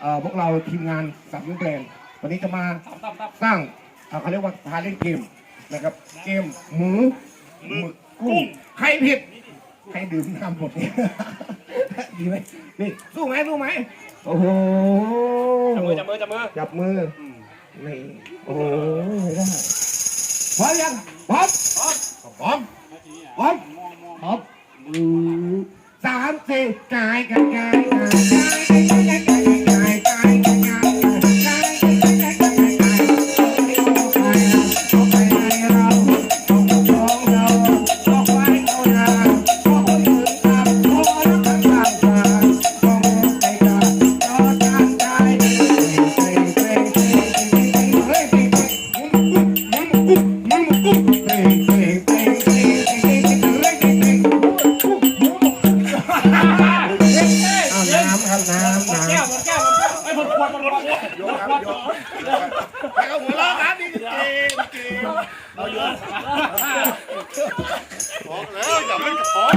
เอ่อพวกเราทีมงานสับนิ้วแบรนด์วันนี้จะมาสร้างเอ่อเขาเรียกว่าพาเล่นเกมนะครับ เกมหมูหมึกกุ้งใครผิดใครดื่มน้ำหมดเนี่ยดีไหมนี่สู้ไหมสู้ไหมโอ้โหจับมือจับมือจับมือจับมือนี่โอ้โหไม่ได้พร้อมยังพร้อมพร้อมพร้อมพร้อมอืมสามสี่กายกายกาย เอาน้ำครับน้ำน้ำ แล้วหัวเราะครับนี่เกมเกมเราอยู่แล้วอย่าเพิ่งของ